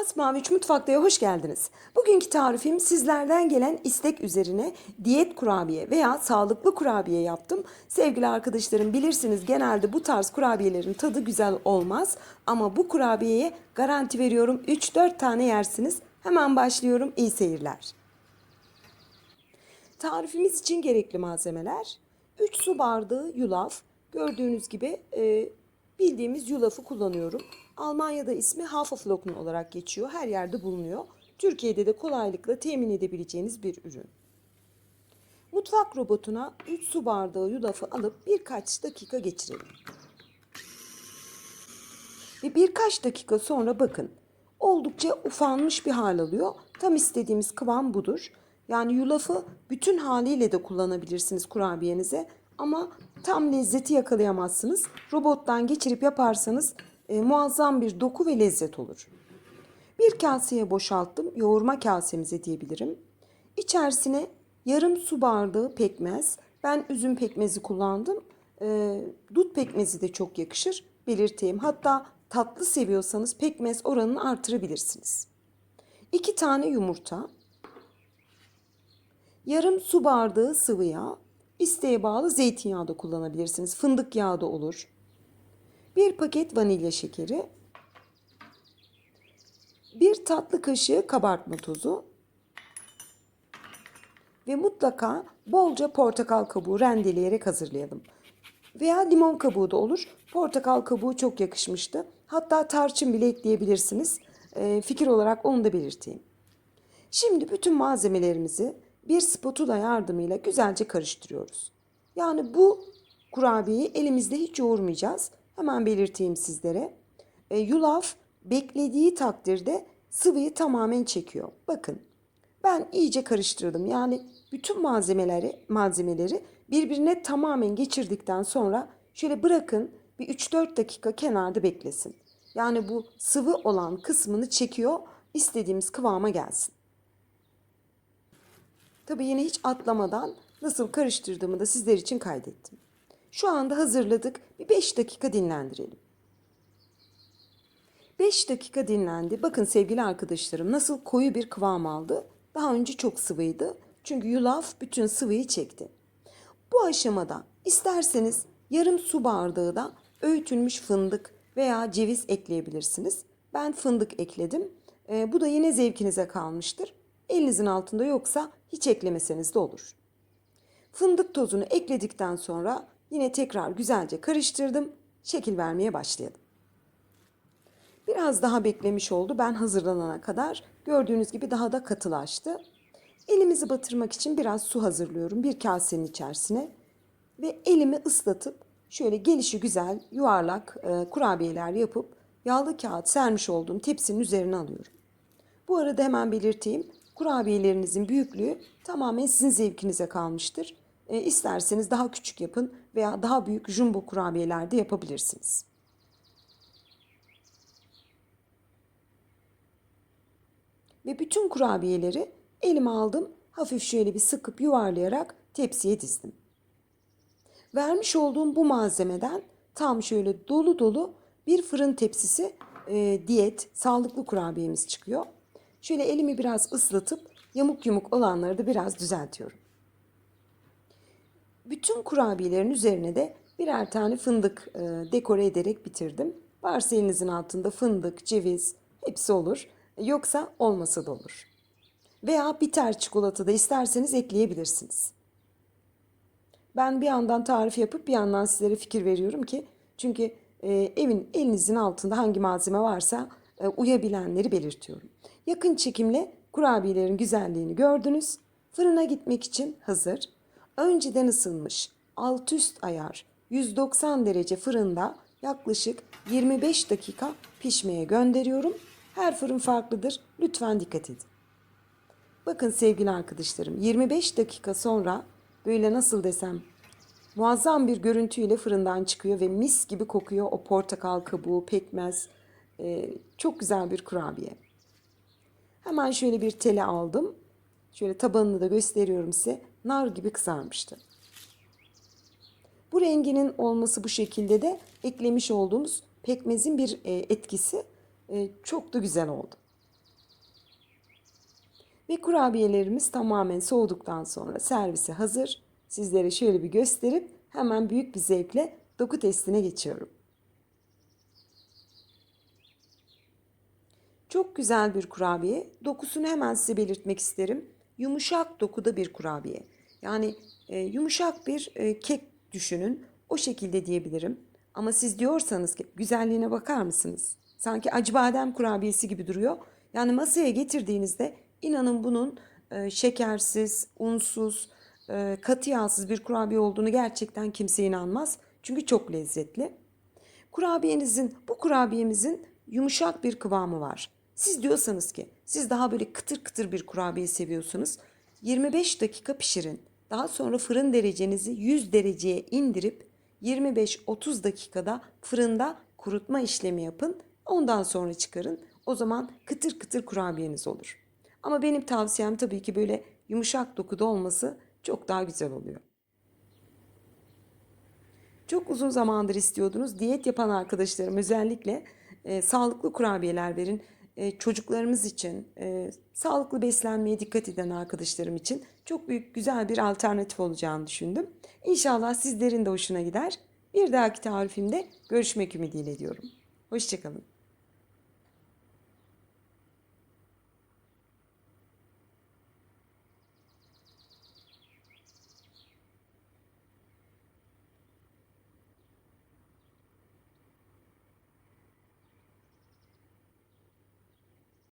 Masmavi Üç Mutfakta'ya hoş geldiniz. Bugünkü tarifim sizlerden gelen istek üzerine diyet kurabiye veya sağlıklı kurabiye yaptım. Sevgili arkadaşlarım bilirsiniz genelde bu tarz kurabiyelerin tadı güzel olmaz. Ama bu kurabiyeye garanti veriyorum 3-4 tane yersiniz. Hemen başlıyorum. İyi seyirler. Tarifimiz için gerekli malzemeler 3 su bardağı yulaf. Gördüğünüz gibi e, bildiğimiz yulafı kullanıyorum. Almanya'da ismi Haferflocken olarak geçiyor. Her yerde bulunuyor. Türkiye'de de kolaylıkla temin edebileceğiniz bir ürün. Mutfak robotuna 3 su bardağı yulafı alıp birkaç dakika geçirelim. Ve birkaç dakika sonra bakın oldukça ufanmış bir hal alıyor. Tam istediğimiz kıvam budur. Yani yulafı bütün haliyle de kullanabilirsiniz kurabiyenize. Ama tam lezzeti yakalayamazsınız. Robottan geçirip yaparsanız e, muazzam bir doku ve lezzet olur. Bir kaseye boşalttım. Yoğurma kasemize diyebilirim. İçerisine yarım su bardağı pekmez. Ben üzüm pekmezi kullandım. E, dut pekmezi de çok yakışır. Belirteyim. Hatta tatlı seviyorsanız pekmez oranını artırabilirsiniz. İki tane yumurta. Yarım su bardağı sıvı yağ. İsteğe bağlı zeytinyağı da kullanabilirsiniz. Fındık yağı da olur. Bir paket vanilya şekeri. Bir tatlı kaşığı kabartma tozu. Ve mutlaka bolca portakal kabuğu rendeleyerek hazırlayalım. Veya limon kabuğu da olur. Portakal kabuğu çok yakışmıştı. Hatta tarçın bile ekleyebilirsiniz. Ee, fikir olarak onu da belirteyim. Şimdi bütün malzemelerimizi bir spatula yardımıyla güzelce karıştırıyoruz. Yani bu kurabiyeyi elimizde hiç yoğurmayacağız. Hemen belirteyim sizlere. E, yulaf beklediği takdirde sıvıyı tamamen çekiyor. Bakın ben iyice karıştırdım. Yani bütün malzemeleri malzemeleri birbirine tamamen geçirdikten sonra şöyle bırakın bir 3-4 dakika kenarda beklesin. Yani bu sıvı olan kısmını çekiyor istediğimiz kıvama gelsin. Tabii yine hiç atlamadan nasıl karıştırdığımı da sizler için kaydettim. Şu anda hazırladık. Bir 5 dakika dinlendirelim. 5 dakika dinlendi. Bakın sevgili arkadaşlarım nasıl koyu bir kıvam aldı. Daha önce çok sıvıydı. Çünkü yulaf bütün sıvıyı çekti. Bu aşamada isterseniz yarım su bardağı da öğütülmüş fındık veya ceviz ekleyebilirsiniz. Ben fındık ekledim. Ee, bu da yine zevkinize kalmıştır. Elinizin altında yoksa hiç eklemeseniz de olur. Fındık tozunu ekledikten sonra yine tekrar güzelce karıştırdım. Şekil vermeye başlayalım. Biraz daha beklemiş oldu ben hazırlanana kadar. Gördüğünüz gibi daha da katılaştı. Elimizi batırmak için biraz su hazırlıyorum bir kasenin içerisine. Ve elimi ıslatıp şöyle gelişi güzel yuvarlak e, kurabiyeler yapıp yağlı kağıt sermiş olduğum tepsinin üzerine alıyorum. Bu arada hemen belirteyim. Kurabiyelerinizin büyüklüğü tamamen sizin zevkinize kalmıştır. E, isterseniz daha küçük yapın veya daha büyük jumbo kurabiyeler de yapabilirsiniz. Ve bütün kurabiyeleri elime aldım. Hafif şöyle bir sıkıp yuvarlayarak tepsiye dizdim. Vermiş olduğum bu malzemeden tam şöyle dolu dolu bir fırın tepsisi e, diyet, sağlıklı kurabiyemiz çıkıyor. Şöyle elimi biraz ıslatıp yamuk yumuk olanları da biraz düzeltiyorum. Bütün kurabiyelerin üzerine de birer tane fındık e, dekore ederek bitirdim. Varsa altında fındık, ceviz hepsi olur. Yoksa olmasa da olur. Veya bitter çikolata da isterseniz ekleyebilirsiniz. Ben bir yandan tarif yapıp bir yandan sizlere fikir veriyorum ki çünkü e, evin elinizin altında hangi malzeme varsa uyabilenleri belirtiyorum. Yakın çekimle kurabiyelerin güzelliğini gördünüz. Fırına gitmek için hazır. Önceden ısınmış alt üst ayar 190 derece fırında yaklaşık 25 dakika pişmeye gönderiyorum. Her fırın farklıdır. Lütfen dikkat edin. Bakın sevgili arkadaşlarım 25 dakika sonra böyle nasıl desem muazzam bir görüntüyle fırından çıkıyor ve mis gibi kokuyor o portakal kabuğu, pekmez. Ee, çok güzel bir kurabiye. Hemen şöyle bir tele aldım. Şöyle tabanını da gösteriyorum size. Nar gibi kızarmıştı. Bu renginin olması bu şekilde de eklemiş olduğumuz pekmezin bir e, etkisi e, çok da güzel oldu. Ve kurabiyelerimiz tamamen soğuduktan sonra servise hazır. Sizlere şöyle bir gösterip hemen büyük bir zevkle doku testine geçiyorum. Çok güzel bir kurabiye. Dokusunu hemen size belirtmek isterim. Yumuşak dokuda bir kurabiye. Yani e, yumuşak bir e, kek düşünün. O şekilde diyebilirim. Ama siz diyorsanız ki güzelliğine bakar mısınız? Sanki acı badem kurabiyesi gibi duruyor. Yani masaya getirdiğinizde inanın bunun e, şekersiz, unsuz, e, katı yağsız bir kurabiye olduğunu gerçekten kimse inanmaz. Çünkü çok lezzetli. Kurabiyenizin, bu kurabiyemizin yumuşak bir kıvamı var. Siz diyorsanız ki siz daha böyle kıtır kıtır bir kurabiye seviyorsunuz. 25 dakika pişirin. Daha sonra fırın derecenizi 100 dereceye indirip 25-30 dakikada fırında kurutma işlemi yapın. Ondan sonra çıkarın. O zaman kıtır kıtır kurabiyeniz olur. Ama benim tavsiyem tabii ki böyle yumuşak dokuda olması çok daha güzel oluyor. Çok uzun zamandır istiyordunuz. Diyet yapan arkadaşlarım özellikle e, sağlıklı kurabiyeler verin. E, çocuklarımız için, e, sağlıklı beslenmeye dikkat eden arkadaşlarım için çok büyük güzel bir alternatif olacağını düşündüm. İnşallah sizlerin de hoşuna gider. Bir dahaki tarifimde görüşmek ümidiyle diyorum. Hoşçakalın.